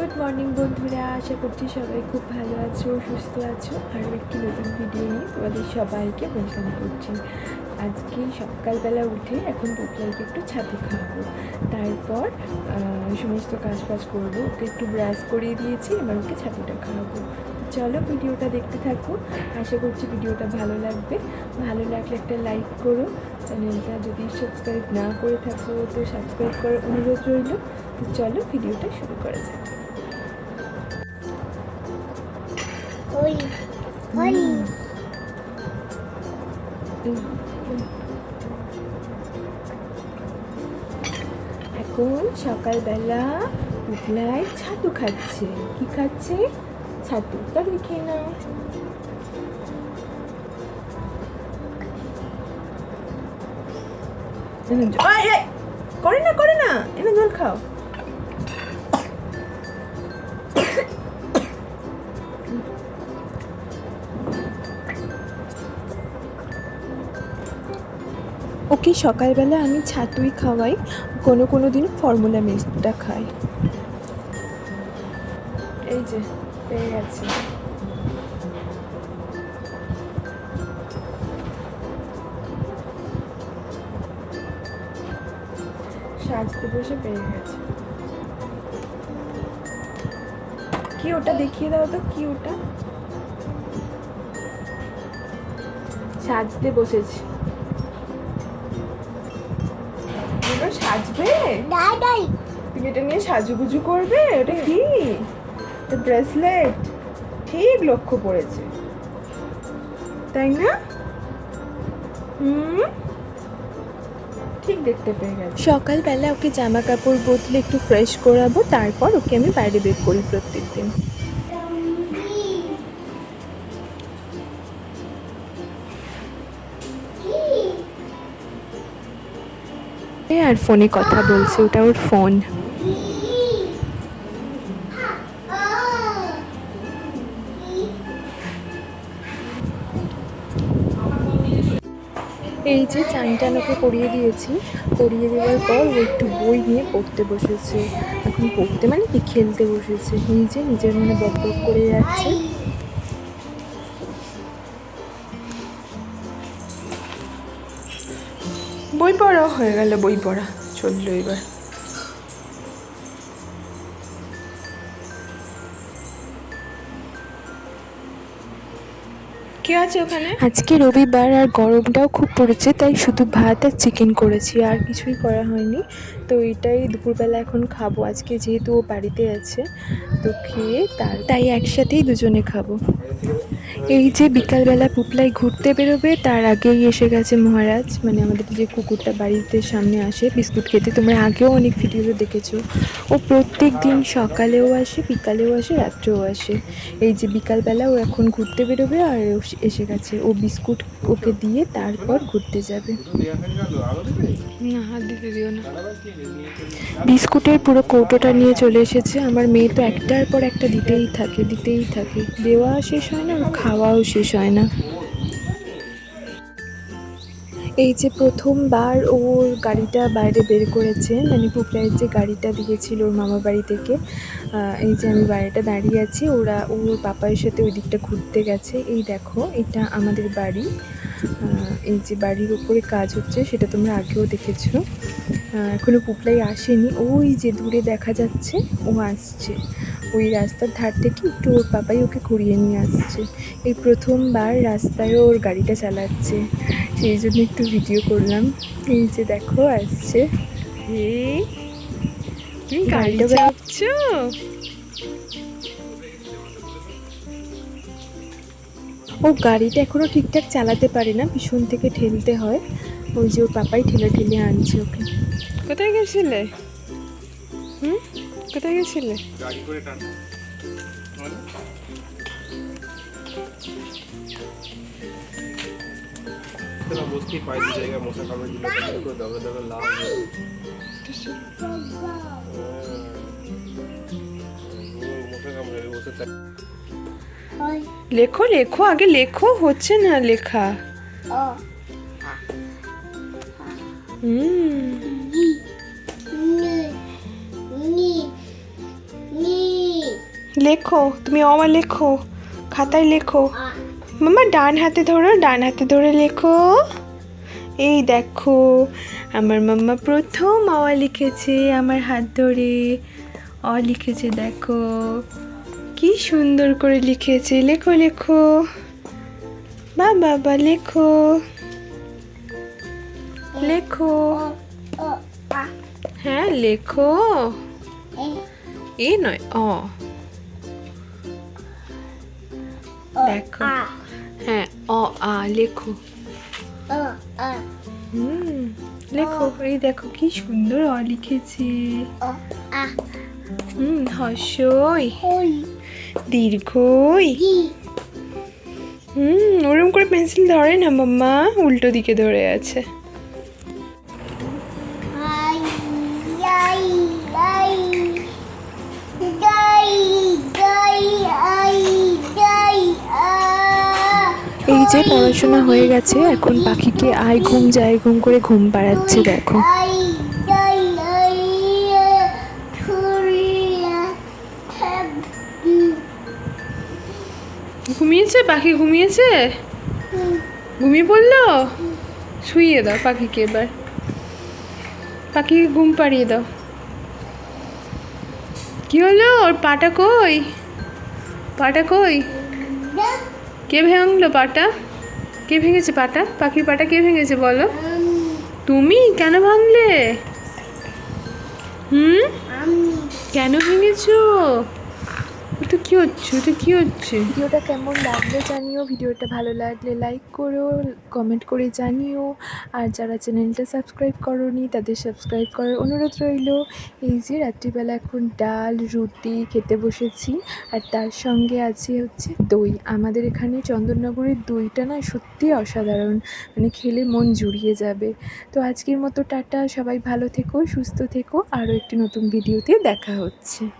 Good morning বন্ধুরা। আশা করছি সবাই খুব ভালো আছো, সুস্থ আছো। আর একটি নতুন ভিডিও নিয়ে তোমাদের সবাইকে ওয়েলকাম করছি। আজকে সকালবেলা উঠে এখন পোপলাইকে একটু ছাতু খাওয়াবো তারপর সমস্ত কাজ বাজ করব। ওকে একটু ব্রাশ করিয়ে দিয়েছি, এবার ওকে ছাতুটা খাওয়াবো। চলো ভিডিওটা দেখতে থাকো। আশা করছি ভিডিওটা ভালো লাগবে। ভালো লাগলে একটা লাইক করো। চ্যানেলটা যদি সাবস্ক্রাইব না করে থাকো, তো সাবস্ক্রাইব করার অনুরোধ রইল। তো চলো ভিডিওটা শুরু করা যাক। এখন সকালবেলা উঠলাই ছাতু খাচ্ছে। কি খাচ্ছে? ছাতু। তাহলে খেয়ে নাও! করে না করে না। এনে জল খাও। ওকে সকালবেলা আমি ছাতুই খাওয়াই, কোনো কোনো দিন ফর্মুলা মিল্কটা খাই। এই যে, পেয়ে গেছি। সাজতে বসে পেয়ে গেছে। কি ওটা দেখিয়ে দাও তো, কি ওটা? সাজতে বসেছি। সাজবে? দাদাই তুমি এটা নিয়ে সাজুগুজু করবে? ওটা কি? ব্রেসলেট ঠিক লক্ষ্য পড়েছে। তাই না? হুম? ঠিক দেখতে পেয়ে গেছে। সকালবেলা ওকে জামা কাপড় বদলে একটু ফ্রেশ করাবো তারপর ওকে আমি বাইরে বের করি প্রত্যেক দিন আর ফোনে কথা বলছে, ওটা ওর ফোন। এই যে চান টান ওকে করিয়ে দিয়েছি করিয়ে দেওয়ার পর ও একটু বই নিয়ে পড়তে বসেছে। এখন পড়তে মানে কি খেলতে বসেছে, নিজে নিজের মনে বক বক করে যাচ্ছে। বই পড়াও হয়ে গেল বই পড়া চলল এবার। কি আছে ওখানে? আজকে রবিবার আর গরমটাও খুব পড়েছে তাই শুধু ভাত আর চিকেন করেছি আর কিছুই করা হয়নি। তো এটাই দুপুরবেলা এখন খাব আজকে যেহেতু ও বাড়িতে আছে তো খেয়ে তার তাই একসাথেই দুজনে খাব। এই যে বিকালবেলা পুপলাই ঘুরতে বেরোবে তার আগেই এসে গেছে মহারাজ। মানে আমাদের যে কুকুরটা বাড়িতে সামনে আসে বিস্কুট খেতে তোমরা আগেও অনেক ভিডিওতে দেখেছ। ও প্রত্যেক দিন সকালেও আসে বিকালেও আসে রাত্রেও আসে। এই যে বিকালবেলা ও এখন ঘুরতে বেরোবে আর এসে গেছে। ও বিস্কুট ওকে দিয়ে তারপর ঘুরতে যাবে। না হাত দিতে দিও না। বিস্কুটের পুরো কৌটোটা নিয়ে চলে এসেছে। আমার মেয়ে তো একটার পর একটা দিতেই থাকে দিতেই থাকে। দেওয়া শেষ হয় না খাওয়াও শেষ হয় না। এই যে প্রথমবার ওর গাড়িটা বাইরে বের করেছে মানে পুপলাইয়ের যে গাড়িটা দিয়েছিল ওর মামা বাড়ি থেকে এই যে আমি বাইরেটা দাঁড়িয়ে আছি, ওরা ওর পাপায়ের সাথে ওই দিকটা ঘুরতে গেছে। এই দেখো, এটা আমাদের বাড়ি। এই যে বাড়ির উপরে কাজ হচ্ছে, সেটা তোমরা আগেও দেখেছ। এখনও এখনও পুপলাই আসেনি। ওই যে দূরে দেখা যাচ্ছে, ও আসছে। ওই রাস্তার ধার থেকে একটু ওর পাপাই ওকে ঘুরিয়ে নিয়ে আসছে। এই প্রথমবার রাস্তায় ওর গাড়িটা চালাচ্ছে। সেই জন্য একটু ভিডিও করলাম। এই যে দেখো আসছে। তুমি চাপছো ও গাড়িটা এখনও ঠিকঠাক চালাতে পারে না পিছন থেকে ঠেলতে হয়। ওই যে ওর পাপাই ঠেলে ঠেলে আনছে ওকে। কোথায় গেছিলে? কোথায় গেছিলে? গাড়ি করে টান হয়ে। লেখো লেখো আগে লেখো হচ্ছে না লেখা? হুম। লেখো, তুমি অমা লেখো, খাতায় লেখো। মামা, ডান হাতে ধরো, ডান হাতে ধরে লেখো। এই দেখো, আমার মাম্মা প্রথম অ লিখেছে আমার হাত ধরে। অ লিখেছে, দেখো, কি সুন্দর করে লিখেছে। লেখো লেখো। বা বাবা, লেখো। লেখো। হ্যাঁ লেখো। এ নয়, অ। দেখো। হ্যাঁ অ আ লেখো। হুম লেখো। এই দেখো কি সুন্দর অ লিখেছে। হুম হসই দীর্ঘই। হুম ওরম করে পেন্সিল ধরে না মাম্মা? উল্টো দিকে ধরে আছে। যে পড়াশোনা হয়ে গেছে, এখন পাখিকে আয় ঘুম, যায় ঘুম করে ঘুম পাড়াচ্ছে, দেখো। ঘুমিয়েছে? পাখি ঘুমিয়েছে? ঘুমিয়ে পড়ল? শুইয়ে দাও পাখিকে এবার। পাখিকে ঘুম পাড়িয়ে দাও। কি হলো? ওর পাটা কই? পাটা কই? কে ভাঙলো পাটা? কে ভেঙেছে পাটা? পাখির পাটা কে ভেঙেছে বলো? তুমি কেন ভাঙলে? হুম? কেন ভেঙেছো? ওটা কি হচ্ছে? ওটা কি হচ্ছে? ভিডিওটা কেমন লাগল জানিও। ভিডিওটা ভালো লাগলে লাইক করো কমেন্ট করে জানিও। আর যারা চ্যানেলটা সাবস্ক্রাইব করনি, তাদের সাবস্ক্রাইব করার অনুরোধ রইল। এই যে রাত্রিবেলা এখন ডাল, রুটি খেতে বসেছি। আর তার সঙ্গে আছে হচ্ছে দই। আমাদের এখানে চন্দননগরের দইটা না সত্যি অসাধারণ। মানে খেলে মন জুড়িয়ে যাবে। তো আজকের মতো টাটা। সবাই ভালো থেকো, সুস্থ থেকো। আরও একটি নতুন ভিডিওতে দেখা হচ্ছে।